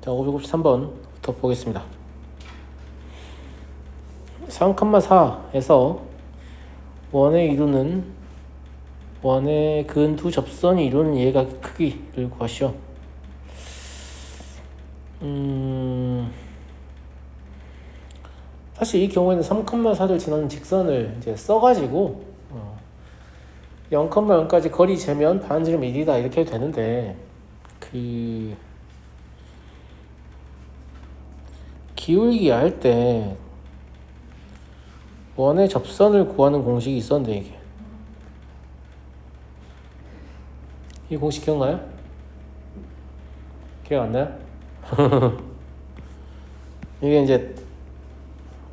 자, 553번부터 보겠습니다. 3,4에서 원의 이루는 원의 근 두 접선이 이루는 예각 크기를 구하시오. 음, 사실 이 경우에는 3,4를 지나는 직선을 이제 써가지고 어, 0,0까지 거리 재면 반지름 1이다 이렇게 해도 되는데 그 기울기 할 때 원의 접선을 구하는 공식이 있었는데 이게 이 공식 기억나요? 기억 안 나요? 이게 이제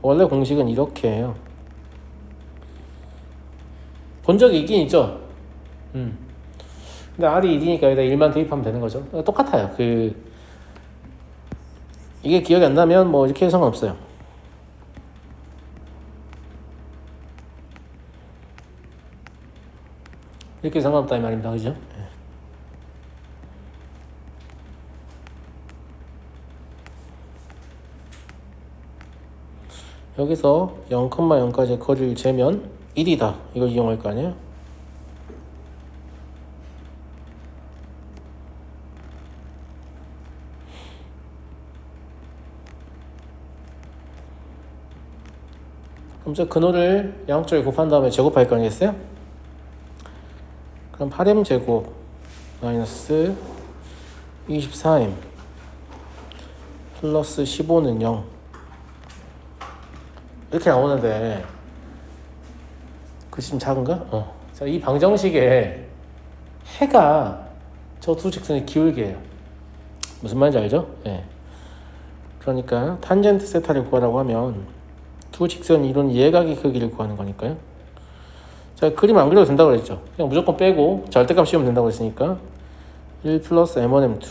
원래 공식은 이렇게 해요. 본 적이 있긴 있죠. 음. 근데 R이 1이니까 여기다 1만 대입하면 되는 거죠. 똑같아요. 그 이게 기억이 안 나면 뭐 이렇게 상관없어요. 이렇게 상관없다 이 말입니다. 그죠? 예. 여기서 0,0까지 거리를 재면 1이다. 이걸 이용할 거 아니에요? 그럼 저 근호를 양쪽에 곱한 다음에 제곱할 거 아니겠어요? 그럼 8m 제곱 마이너스 24m 플러스 15는 0 이렇게 나오는데 좀 작은가? 어. 자, 이 방정식에 해가 저 두 직선의 기울기예요. 무슨 말인지 알죠? 예. 그러니까 탄젠트 세타를 구하라고 하면 두 직선이 이룬 예각의 크기를 구하는 거니까요. 자, 그림 안 그려도 된다고 그랬죠. 그냥 무조건 빼고 절대값 씌우면 된다고 했으니까 1 플러스 m1 m2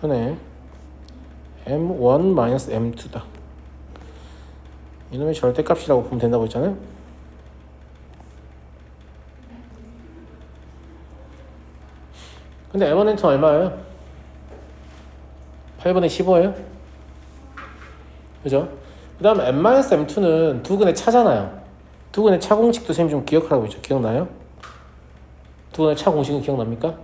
그네 m1 마이너스 m2다. 이놈의 절대값이라고 보면 된다고 했잖아요. 근데 m1 m2 얼마예요? 8분의 15예요? 그죠? 그 다음에 m-m2는 두 근의 차잖아요. 두 근의 차 공식도 선생님 좀 기억하라고 했죠. 기억나요? 두 근의 차 공식은 기억납니까?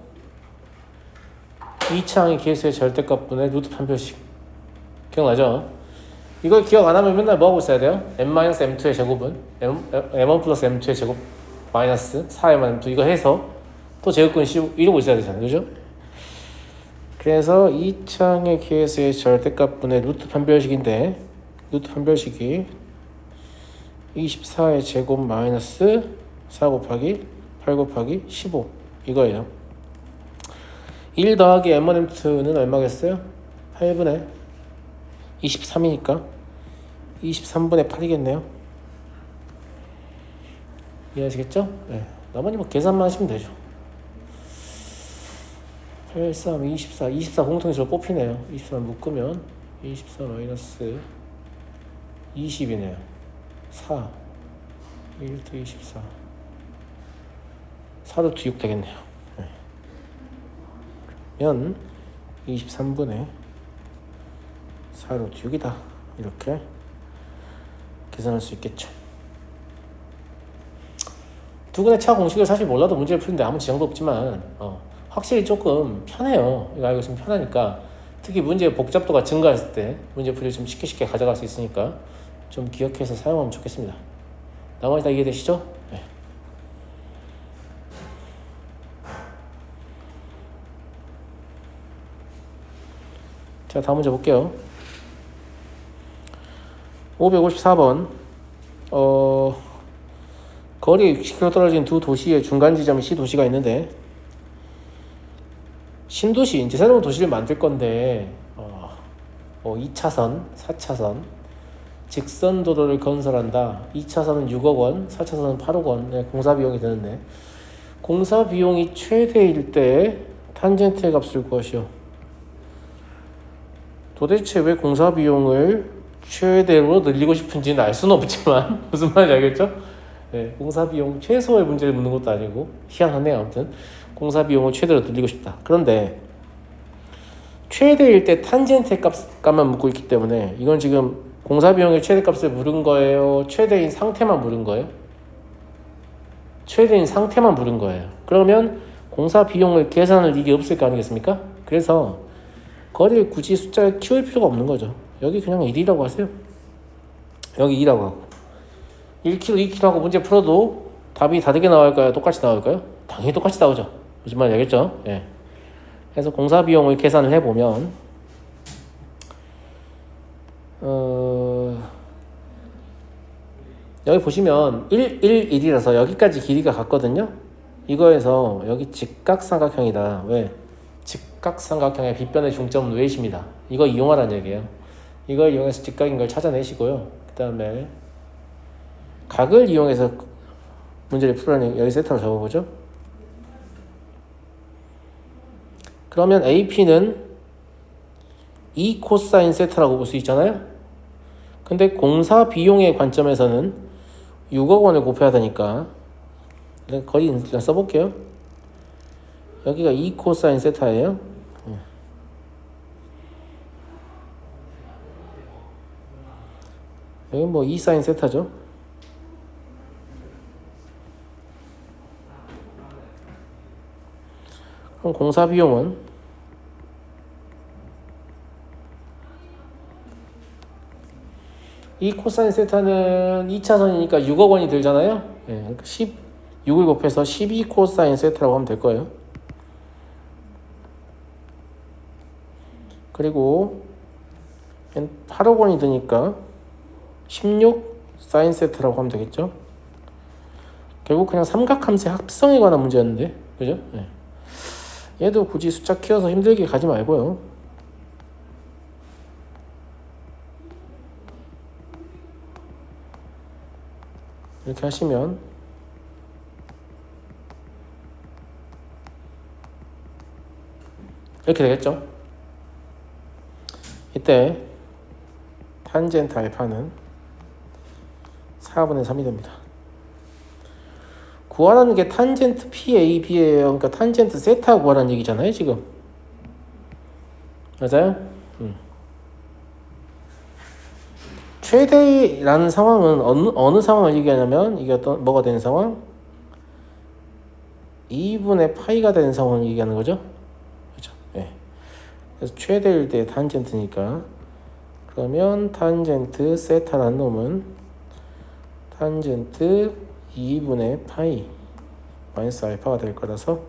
이 창의 개수의 절대값분의 루트 판별식. 기억나죠? 이걸 기억 안 하면 맨날 뭐 하고 있어야 돼요? m-m2의 제곱은 m, m1 플러스 m2의 제곱 마이너스 4m2 이거 해서 또 제곱근 이러고 있어야 되잖아요. 그죠? 그래서 이 창의 개수의 절대값분의 루트 판별식인데 루트 판별식이 24의 제곱 마이너스 4 곱하기 8 곱하기 15 이거예요. 1 더하기 m1 m2는 얼마겠어요? 8분의 23이니까 23분의 8이겠네요. 이해하시겠죠? 네. 나머지 뭐 계산만 하시면 되죠. 8, 3, 24, 24 공통에서 뽑히네요. 24 묶으면 24 마이너스 20이네요. 4, 1더 24. 4도 6 되겠네요. 네. 그러면 23분의 4로 6이다. 이렇게 계산할 수 있겠죠. 두 근의 차 공식을 사실 몰라도 문제를 푸는데 아무 지장도 없지만 어, 확실히 조금 편해요. 이거 알고 있으면 편하니까 특히 문제의 복잡도가 증가했을 때 문제 풀이를 좀 쉽게 쉽게 가져갈 수 있으니까 좀 기억해서 사용하면 좋겠습니다. 나머지 다 이해되시죠? 네. 자, 다음 문제 볼게요. 554번. 어, 거리 60km 떨어진 두 도시의 중간 지점이 시 도시가 있는데 신도시 이제 새로운 도시를 만들 건데 어, 뭐 2차선, 4차선 직선 도로를 건설한다. 2차선은 6억 원, 4차선은 8억 원 네, 공사 비용이 드는데 공사 비용이 최대일 때 탄젠트의 값을 구하시오. 도대체 왜 공사 비용을 최대로 늘리고 싶은지는 알 수는 없지만 무슨 말인지 알겠죠? 네, 공사 비용 최소의 문제를 묻는 것도 아니고 희한하네요. 아무튼 공사 비용을 최대로 늘리고 싶다. 그런데 최대일 때 탄젠트 값, 값만 묻고 있기 때문에 이건 지금 공사 비용의 최대값을 물은 거예요. 최대인 상태만 물은 거예요. 최대인 상태만 물은 거예요. 그러면 공사 비용을 계산할 일이 없을 거 아니겠습니까? 그래서 거리를 굳이 숫자를 키울 필요가 없는 거죠. 여기 그냥 1이라고 하세요. 여기 2라고 하고 1kg, 2kg 하고 문제 풀어도 답이 다르게 나올까요? 똑같이 나올까요? 당연히 똑같이 나오죠. 무슨 말인지 알겠죠? 예. 그래서 공사 비용을 계산을 해보면 어... 여기 보시면 1, 1, 1이라서 여기까지 길이가 같거든요. 이거에서 여기 직각삼각형이다. 왜? 직각삼각형의 빗변의 중점은 웨이십니다. 이거 이용하라는 얘기예요. 이걸 이용해서 직각인 걸 찾아내시고요. 그 다음에 각을 이용해서 문제를 풀어내 여기 세타로 적어보죠. 그러면 AP는 2 코사인 세타라고 볼 수 있잖아요. 근데 공사 비용의 관점에서는 6억 원을 곱해야 되니까 거의 일단 써볼게요. 여기가 2 코사인 세타예요. 여기 뭐 2 사인 세타죠. 그럼 공사 비용은 이 코사인 세타는 2차선이니까 6억 원이 들잖아요. 예, 그러니까 10, 6을 곱해서 12 코사인 세타라고 하면 될 거예요. 그리고 8억 원이 드니까 16 사인 세트라고 하면 되겠죠. 결국 그냥 삼각함수의 합성에 관한 문제였는데, 그죠? 예. 얘도 굳이 숫자 키워서 힘들게 가지 말고요. 이렇게 하시면 이렇게 되겠죠. 이때 탄젠트 알파는 4분의 3이 됩니다. 구하라는 게 탄젠트 PAB예요. 그러니까 탄젠트 세타 구하라는 얘기잖아요, 지금. 맞아요? 음. 최대라는 상황은 어느, 어느 상황을 얘기하냐면 이게 어떤 뭐가 되는 상황? 2분의 파이가 되는 상황을 얘기하는 거죠. 그렇죠? 예. 그래서 최대일 때 탄젠트니까 그러면 탄젠트 세타라는 놈은 탄젠트 2분의 파이 마이너스 알파가 될 거라서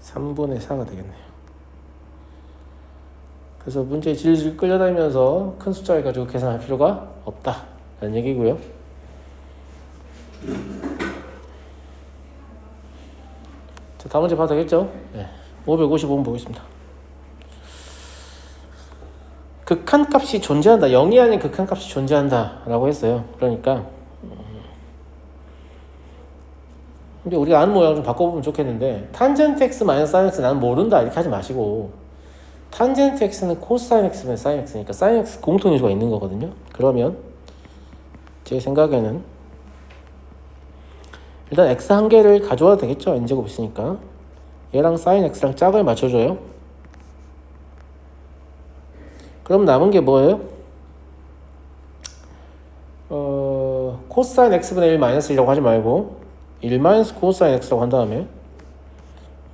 3분의 4가 되겠네요. 그래서 문제 질질 끌려다니면서 큰 숫자를 가지고 계산할 필요가 없다. 라는 얘기고요. 자, 다음 문제 봐도 되겠죠? 네. 555번 보겠습니다. 극한값이 존재한다. 0이 아닌 극한값이 존재한다. 라고 했어요. 그러니까 근데 우리가 아는 모양을 좀 바꿔보면 좋겠는데 탄젠트 x 마이너스 x 나는 모른다 이렇게 하지 마시고 탄젠트 x는 코사인 x면 사인 x니까 사인 x 공통 요소가 있는 거거든요. 그러면 제 생각에는 일단 x 한 개를 가져와도 되겠죠. n제곱 있으니까 얘랑 사인 x랑 짝을 맞춰줘요. 그럼 남은 게 뭐예요? 어, 코사인 x분의 1 마이너스 1이라고 하지 말고 1 마이너스 코사인 x라고 한 다음에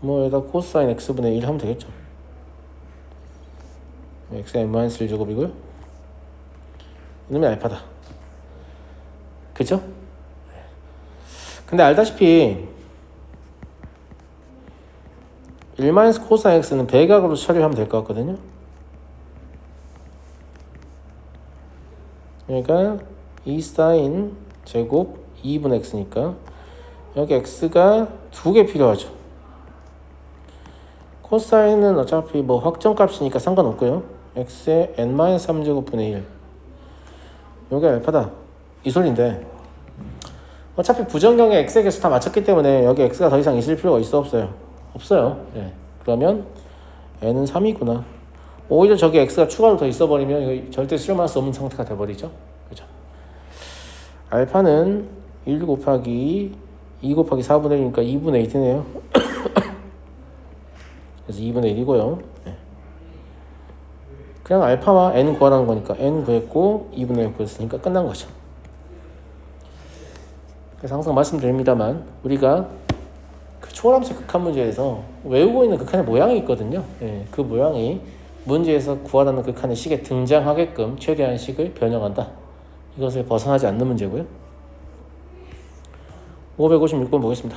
뭐 여기다 코사인 x분의 1 하면 되겠죠. X의 n 마이너스 1 제곱이고요. 이놈이 알파다. 그죠? 근데 알다시피 1 마이너스 코사인 x는 배각으로 처리하면 될 것 같거든요. 그러니까 2 사인 제곱 2분 x니까 여기 x가 두 개 필요하죠. 코사인은 어차피 뭐 확정값이니까 상관없고요. X의 n-3제곱분의 1 여기 알파다. 이 소리인데 어차피 부정경에 x의 개수 다 맞췄기 때문에 여기 x가 더 이상 있을 필요가 있어 없어요? 없어요. 예. 그러면 n은 3이구나. 오히려 저기 x가 추가로 더 있어버리면 절대 실험할 수 없는 상태가 돼버리죠. 그죠? 알파는 1 곱하기 2 곱하기 4분의 1이니까 2분의 1이네요. 그래서 2분의 1이고요. 네. 그냥 알파와 n 구하라는 거니까 n 구했고 2분의 1 구했으니까 끝난 거죠. 그래서 항상 말씀드립니다만 우리가 그 초월함수 극한 문제에서 외우고 있는 극한의 모양이 있거든요. 예, 그 모양이 문제에서 구하라는 극한의 식에 등장하게끔 최대한 식을 변형한다. 이것을 벗어나지 않는 문제고요. 556번 보겠습니다.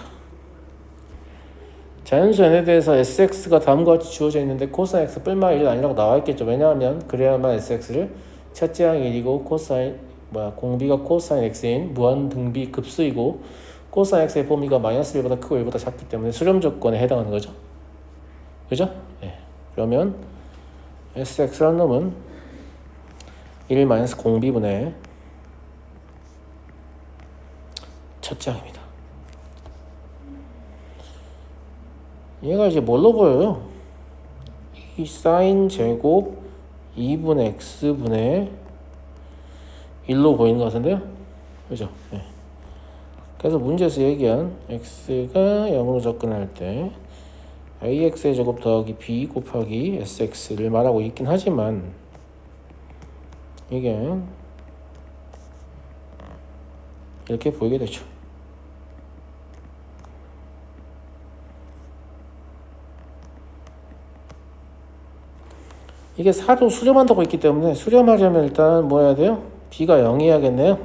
자연수 n에 대해서 sx가 다음과 같이 주어져 있는데 코사인 x 뿔마 1은 아니라고 나와 있겠죠. 왜냐하면 그래야만 sx를 첫째 항 1이고 코사인 뭐야 공비가 코사인 x인 무한 등비 급수이고 코사인 x의 범위가 마이너스 1보다 크고 1보다 작기 때문에 수렴 조건에 해당하는 거죠. 그죠? 예. 그러면 sx라는 놈은 1 마이너스 공비분의 첫째 항입니다. 얘가 이제 뭘로 보여요? 이 사인 제곱 2분의 x분의 1로 보이는 것 같은데요? 그죠? 네. 그래서 문제에서 얘기한 x가 0으로 접근할 때 ax의 제곱 더하기 b 곱하기 sx를 말하고 있긴 하지만 이게 이렇게 보이게 되죠. 이게 4도 수렴한다고 있기 때문에 수렴하려면 일단 뭐 해야 돼요? b가 0이야겠네요.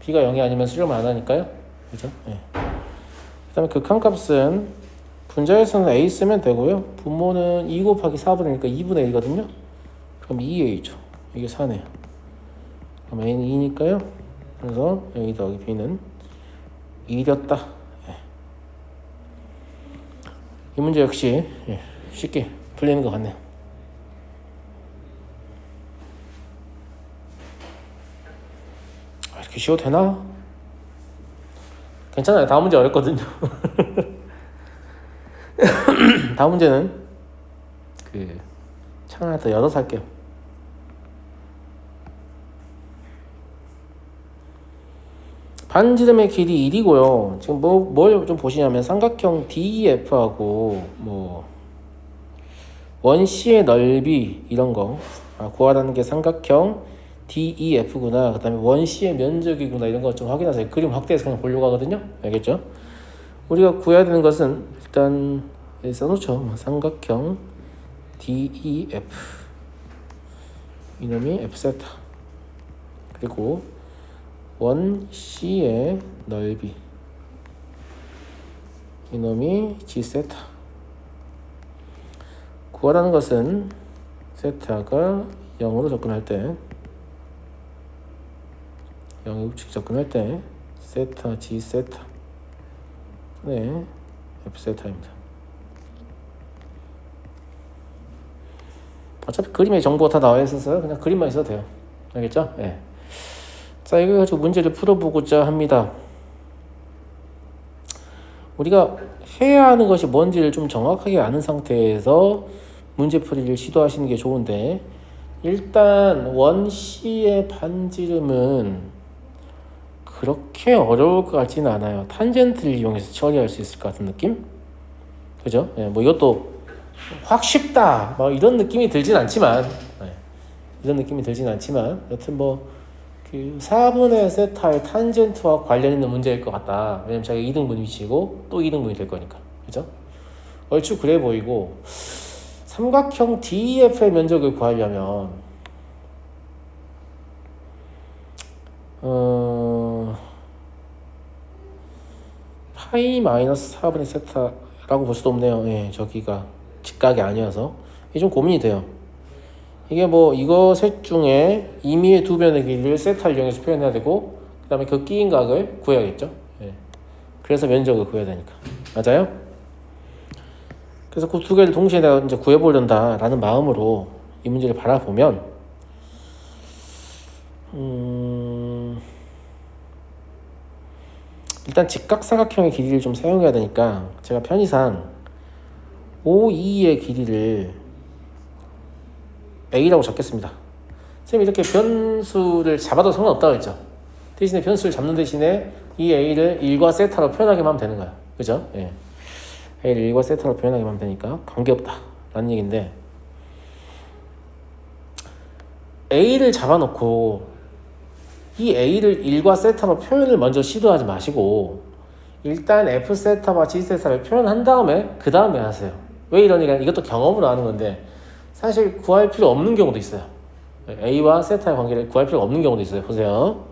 b가 0이 아니면 수렴 안 하니까요. 그죠? 네. 그 다음에 극한값은 분자에서는 a 쓰면 되고요. 분모는 2 곱하기 4분의 1이니까 2분의 1이거든요. 그럼 2a죠. 이게 4네요. 그럼 a는 2니까요. 그래서 a 더하기 b는 2였다. 예. 이 문제 역시 예, 쉽게 풀리는 것 같네요. 아, 이렇게 쉬워도 되나? 괜찮아요. 다음 문제 어렵거든요. 다음 문제는 그창 하나 더 열어서 할게요. 반지름의 길이 1이고요. 지금 뭐 뭘 좀 보시냐면 삼각형 DEF하고 뭐 원C의 넓이 이런 거 아, 구하라는 게 삼각형 DEF구나. 그 다음에 원C의 면적이구나 이런 거좀 확인하세요. 그림 확대해서 그냥 보려고 하거든요. 알겠죠? 우리가 구해야 되는 것은 일단 써놓죠. 삼각형 DEF 이놈이 F 그리고 원 C의 넓이 이놈이 G 구하라는 것은 세타가 0으로 접근할 때 0의 우측 접근할 때 세타 G 세타 네 F 세타입니다 어차피 그림의 정보가 다 나와 있어서 그냥 그림만 있어도 돼요 알겠죠? 네. 자, 이거 가지고 문제를 풀어보고자 합니다. 우리가 해야 하는 것이 뭔지를 좀 정확하게 아는 상태에서 문제풀이를 시도하시는 게 좋은데 일단 원C의 반지름은 그렇게 어려울 것 같지는 않아요. 탄젠트를 이용해서 처리할 수 있을 것 같은 느낌? 그죠? 예, 뭐 이것도 확 쉽다 뭐 이런 느낌이 들진 않지만 예, 이런 느낌이 들진 않지만 여튼 뭐 그 4분의 세타의 탄젠트와 관련 있는 문제일 것 같다. 왜냐면 자기가 2등분 위치고 또 2등분이 될 거니까. 그죠? 얼추 그래 보이고 삼각형 DEF의 면적을 구하려면 어 파이 마이너스 4분의 세타라고 볼 수도 없네요. 예, 저기가 직각이 아니어서 이게 좀 고민이 돼요. 이게 뭐 이거 셋 중에 임의의 두 변의 길이를 세타를 이용해서 표현해야 되고 그 다음에 그 끼인 각을 구해야겠죠. 예. 그래서 면적을 구해야 되니까. 맞아요? 그래서 그 두 개를 동시에 내가 이제 구해보려다라는 마음으로 이 문제를 바라보면 음... 일단 직각삼각형의 길이를 좀 사용해야 되니까 제가 편의상 OE의 길이를 a라고 적겠습니다. 선생님 이렇게 변수를 잡아도 상관없다고 했죠. 대신에 변수를 잡는 대신에 이 a를 1과 세타로 표현하기만 하면 되는 거야. 그죠? 예. a를 1과 세타로 표현하기만 하면 되니까 관계없다. 라는 얘기인데 A를 잡아놓고 이 A를 1과 세타로 표현을 먼저 시도하지 마시고 일단 F 세타와 G 세타를 표현한 다음에 그 다음에 하세요. 왜 이러니까 이것도 경험으로 하는 건데 사실 구할 필요 없는 경우도 있어요. A와 세타의 관계를 구할 필요가 없는 경우도 있어요. 보세요.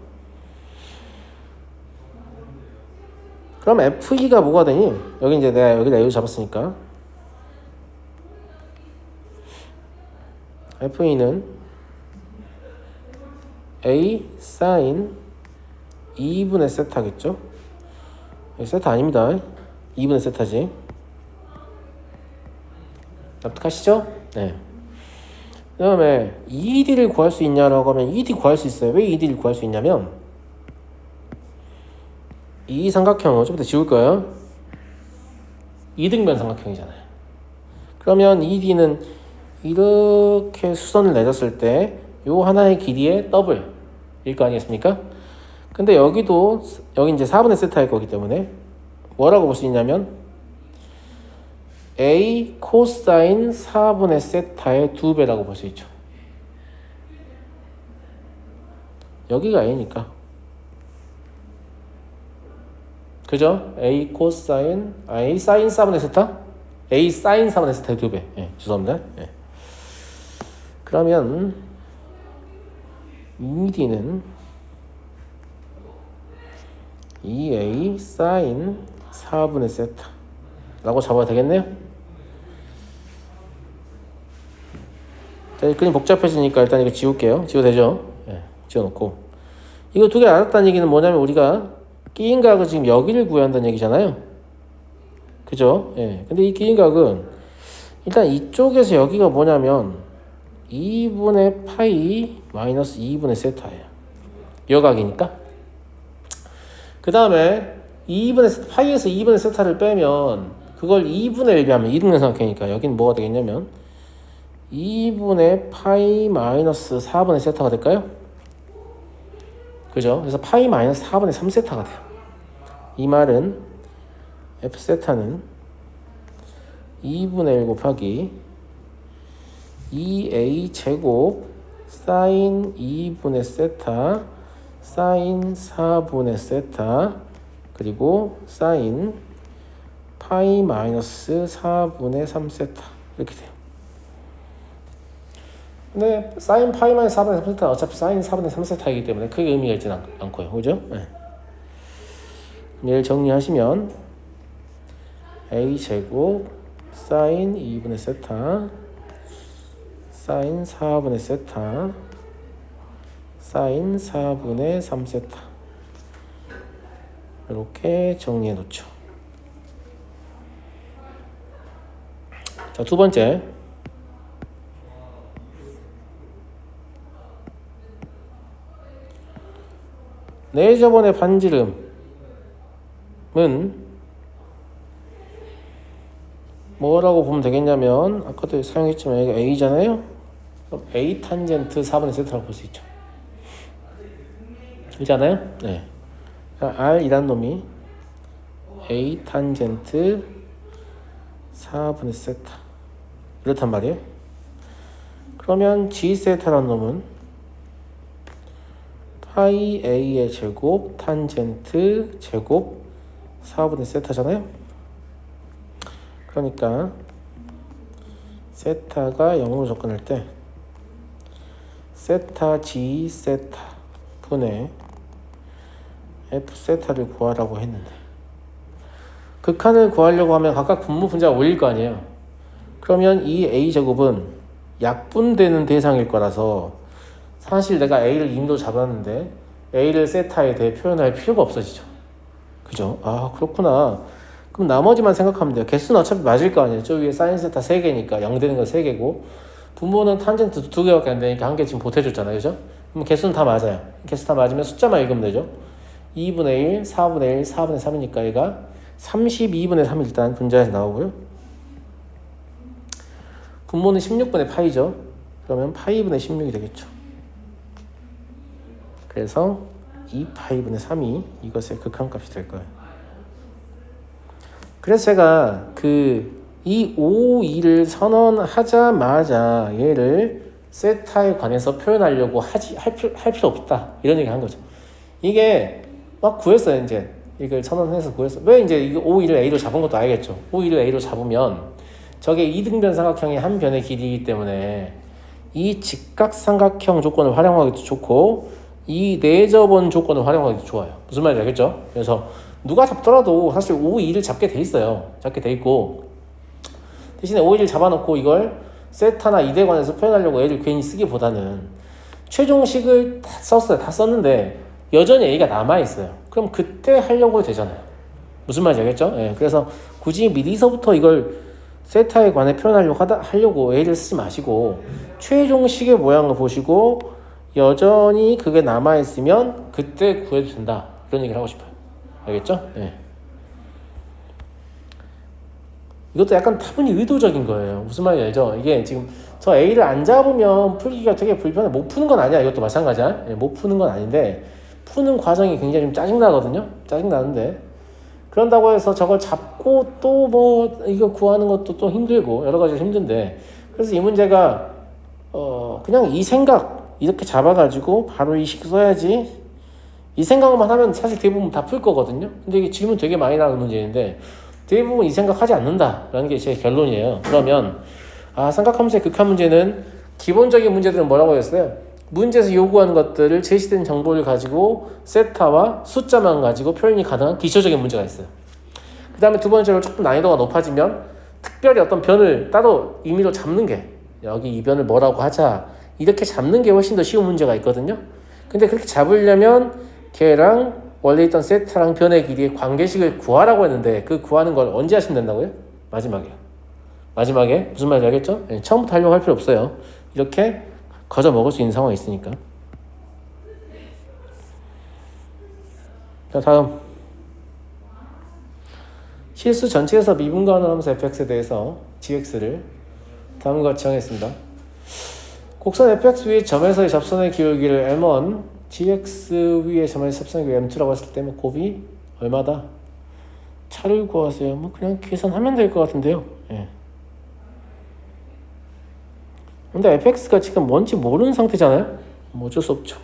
그럼 F2가 뭐가 되니? 여기 이제 내가 여기다 A를 잡았으니까 F2는 A 사인 2분의 세타겠죠? 여기 세타 아닙니다. 2분의 세타지. 납득하시죠? 네. 그 다음에 ED를 구할 수 있냐라고 하면 ED 구할 수 있어요. 왜 ED를 구할 수 있냐면 이 삼각형을 좀 이따 지울 거예요. 이등변 삼각형이잖아요. 그러면 ED는 이렇게 수선을 내줬을 때 요 하나의 길이의 더블 일 거 아니겠습니까? 근데 여기도 여기 이제 4분의 세타일 거기 때문에 뭐라고 볼 수 있냐면 A 코사인 4분의 세타의 두 배라고 볼 수 있죠. 여기가 A니까. 그죠? A 코사인, 아, A 사인 4분의 세타? A 사인 4분의 세타의 두 배. 예, 죄송합니다. 예. 그러면 ED는 2A 사인 4분의 세타 라고 잡아야 되겠네요. 자, 이 그림 복잡해지니까 일단 이거 지울게요. 지워도 되죠? 예, 지워놓고. 이거 두 개 알았다는 얘기는 뭐냐면 우리가 끼인 각을 지금 여기를 구해야 한다는 얘기잖아요. 그죠? 예. 근데 이 끼인 각은 일단 이쪽에서 여기가 뭐냐면 2분의 파이 마이너스 2분의 세타예요. 여각이니까. 그 다음에 2분의 세타, 파이에서 2분의 세타를 빼면 그걸 2분의 1이 하면 이등변 삼각형이니까 여기는 뭐가 되겠냐면 2분의 파이 마이너스 4분의 세타가 될까요? 그죠? 그래서 파이 마이너스 4분의 3세타가 돼요. 이 말은 f 세타는 2분의 1 곱하기 2a 제곱 사인 2분의 세타 사인 4분의 세타 그리고 사인 파이 마이너스 4분의 3세타 이렇게 돼요. 근데 사인 파이 마이너스 4분의 3세타 어차피 사인 4분의 3세타이기 때문에 크게 의미가 있지는 않- 않고요. 그죠? 네. 얘를 정리하시면 a 제곱 사인 2분의 세타 사인 4분의 세타 사인 4분의 3세타 이렇게 정리해 놓죠. 자, 두 번째. 네 저번의 반지름은 뭐라고 보면 되겠냐면 아까도 사용했지만 여기가 A잖아요. 그럼 A 탄젠트 4분의 세타라고 볼 수 있죠. 그렇잖아요? 네. R이란 놈이 A 탄젠트 4분의 세타 이렇단 말이에요. 그러면 G 세타라는 놈은 파이 A의 제곱 탄젠트 제곱 4분의 세타잖아요. 그러니까 세타가 0으로 접근할 때 세타 G 세타 분의 F 세타를 구하라고 했는데 극한을 구하려고 하면 각각 분모 분자가 올릴 거 아니에요. 그러면 이 A 제곱은 약분되는 대상일 거라서 사실 내가 A를 임도 잡았는데 A를 세타에 대해 표현할 필요가 없어지죠. 그죠? 아 그렇구나. 그럼 나머지만 생각하면 돼요. 개수는 어차피 맞을 거 아니에요. 저 위에 사인 세타 3개니까 0 되는 건 3개고 분모는 탄젠트 2개밖에 안 되니까 한 개 지금 보태줬잖아요. 그죠? 그럼 개수는 다 맞아요. 개수 다 맞으면 숫자만 읽으면 되죠. 2분의 1, 4분의 1, 4분의 3이니까 얘가 32분의 3이 일단 분자에서 나오고요. 분모는 16분의 파이죠. 그러면 파이분의 16이 되겠죠. 그래서 2파이분의 3이 이것의 극한값이 될 거예요. 그래서 제가 그 이 5, 2를 선언하자마자 얘를 세타에 관해서 표현하려고 하지 할 필요, 할 필요 없다 이런 얘기 한 거죠. 이게 막 구했어요 이제 이걸 천원해서 구했어. 왜 이제 이거 O1을 A로 잡은 것도 알겠죠. O1을 A로 잡으면 저게 이등변 삼각형의 한 변의 길이이기 때문에 이 직각 삼각형 조건을 활용하기도 좋고 이 내접원 조건을 활용하기도 좋아요. 무슨 말인지 알겠죠? 그래서 누가 잡더라도 사실 O, 2를 잡게 돼 있어요. 잡게 돼 있고 대신에 2를 잡아놓고 이걸 세타나 이대관에서 표현하려고 애를 괜히 쓰기보다는 최종식을 다 썼어요. 다 썼는데 여전히 A가 남아 있어요. 그럼 그때 하려고 되잖아요. 무슨 말인지 알겠죠? 예, 그래서 굳이 미리서부터 이걸 세타에 관해 표현하려고 하다, 하려고 A를 쓰지 마시고 최종식의 모양을 보시고 여전히 그게 남아 있으면 그때 구해도 된다. 이런 얘기를 하고 싶어요. 알겠죠? 예. 이것도 약간 타분히 의도적인 거예요. 무슨 말인지 알죠? 이게 지금 저 A를 안 잡으면 풀기가 되게 불편해. 못 푸는 건 아니야. 이것도 마찬가지야. 예, 못 푸는 건 아닌데 푸는 과정이 굉장히 좀 짜증나거든요. 짜증나는데 그런다고 해서 저걸 잡고 또 뭐 이거 구하는 것도 또 힘들고 여러 가지 힘든데 그래서 이 문제가 어 그냥 이 생각 이렇게 잡아가지고 바로 이식 써야지 이 생각만 하면 사실 대부분 다 풀 거거든요. 근데 이게 질문 되게 많이 나오는 문제인데 대부분 이 생각하지 않는다라는 게 제 결론이에요. 그러면 아 삼각함수의 극한 문제는 기본적인 문제들은 뭐라고 했어요? 문제에서 요구하는 것들을 제시된 정보를 가지고 세타와 숫자만 가지고 표현이 가능한 기초적인 문제가 있어요. 그 다음에 두 번째로 조금 난이도가 높아지면 특별히 어떤 변을 따로 임의로 잡는 게 여기 이 변을 뭐라고 하자 이렇게 잡는 게 훨씬 더 쉬운 문제가 있거든요. 근데 그렇게 잡으려면 걔랑 원래 있던 세타랑 변의 길이의 관계식을 구하라고 했는데 그 구하는 걸 언제 하시면 된다고요? 마지막에. 마지막에 무슨 말인지 알겠죠? 네, 처음부터 하려고 할 필요 없어요. 이렇게 거저 먹을 수 있는 상황이 있으니까. 자 다음 실수 전체에서 미분간을 하면서 fx에 대해서 gx를 다음과 같이 정했습니다. 곡선 fx 위의 점에서의 접선의 기울기를 m1, gx 접선의 기울기 m2라고 했을 때 뭐 곱이 얼마다? 차를 구하세요. 뭐 그냥 계산하면 될 것 같은데요. 예. 근데 fx가 지금 뭔지 모르는 상태잖아요. 뭐 어쩔 수 없죠.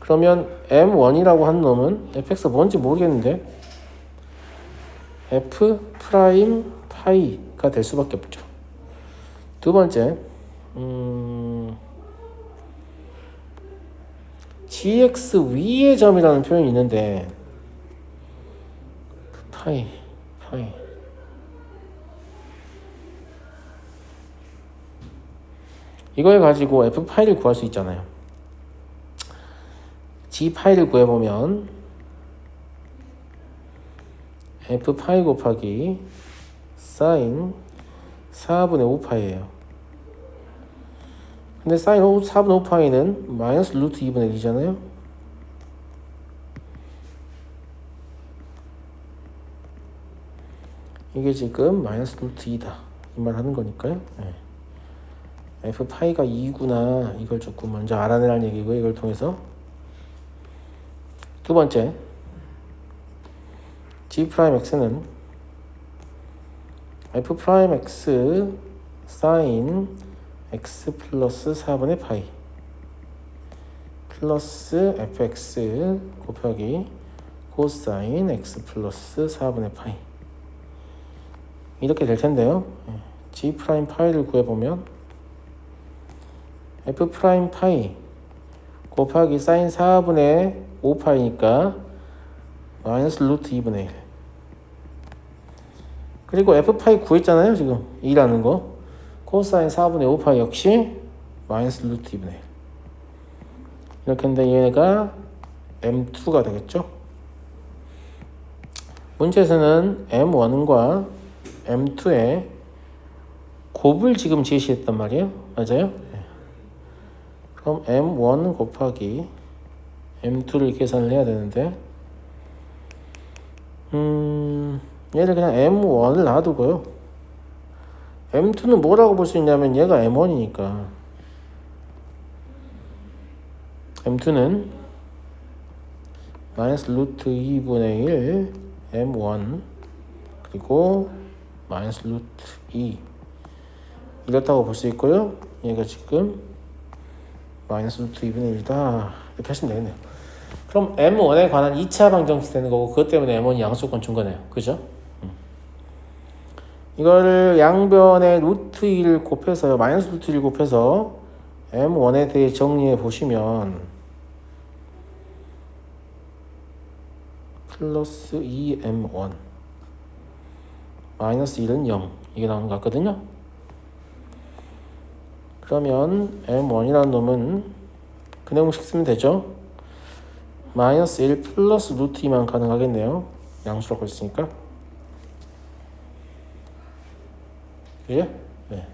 그러면 m1이라고 한 놈은 fx가 뭔지 모르겠는데 f 프라임 파이가 될 수밖에 없죠. 두 번째, 음, gx 위의 점이라는 표현이 있는데 파이 파이 이걸 가지고 f 파이를 구할 수 있잖아요. g 파이를 구해보면 f 파이 곱하기 사인 4분의 5파이예요. 근데 사인 4분의 5파이는 마이너스 루트 2분의 1이잖아요. 이게 지금 마이너스 루트 2다. 이 말 하는 거니까요. 네. f 파이가 2구나 이걸 조금 먼저 알아내라는 얘기고 이걸 통해서 두 번째 g 프라임 x는 f 프라임 x 사인 x 플러스 4분의 파이 플러스 fx 곱하기 코사인 x 플러스 4분의 파이 이렇게 될 텐데요. g 프라임 파이를 구해보면 f 프라임 파이 곱하기 사인 4분의 5파이니까 마이너스 루트 2분의 1 그리고 f 파이 구했잖아요 지금. 2라는 거 코사인 4분의 5파이 역시 마이너스 루트 2분의 1 이렇게 했는데 얘가 m2가 되겠죠? 문제에서는 m1과 m2의 곱을 지금 제시했단 말이에요. 맞아요? 그럼 m1 곱하기 m2를 계산을 해야 되는데 음 얘를 그냥 m1을 놔두고요 m2는 뭐라고 볼 수 있냐면 얘가 m1이니까. M2는 마이너스 루트 2분의 1 m1 그리고 마이너스 루트 2 이렇다고 볼 수 있고요. 얘가 지금 마이너스 루트 2분의 1이다. 이렇게 하시면 되겠네요. 그럼 M1에 관한 2차 방정식 되는 거고 그것 때문에 M1이 양수권 준 거네요. 그죠? 음. 이거를 양변에 루트 1 곱해서요. 마이너스 루트 1 곱해서 M1에 대해 정리해 보시면 플러스 2M1 마이너스 1은 0 이게 나오는 것 같거든요. 그러면 M1이라는 놈은 그냥 공식 쓰면 되죠? 마이너스 1 플러스 루트 2만 가능하겠네요. 양수라고 했으니까 예? 네.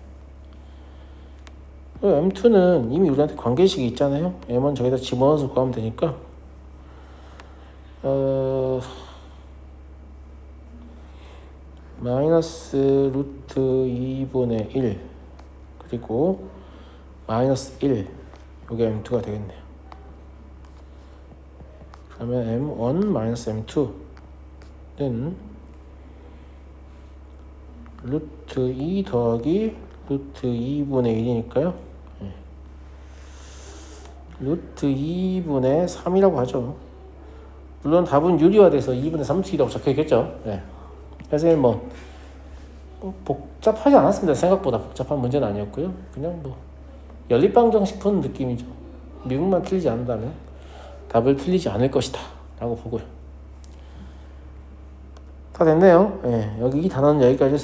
M2는 이미 우리한테 관계식이 있잖아요. M1 저기다 집어넣어서 구하면 되니까. 어... 마이너스 루트 2분의 1 그리고 마이너스 1 이게 M2가 되겠네요. 그러면 M1 마이너스 M2는 루트 2 더하기 루트 2분의 1이니까요. 루트 2분의 3이라고 하죠. 물론 답은 유리화돼서 2분의 3씩이라고 적혀있겠죠. 네. 그래서 뭐, 뭐 복잡하지 않았습니다. 생각보다 복잡한 문제는 아니었고요. 그냥 뭐 연립방정식 푸는 느낌이죠. 미분만 틀리지 않는다면 답을 틀리지 않을 것이다 라고 보고요. 다 됐네요. 예, 여기 이 단어는 여기까지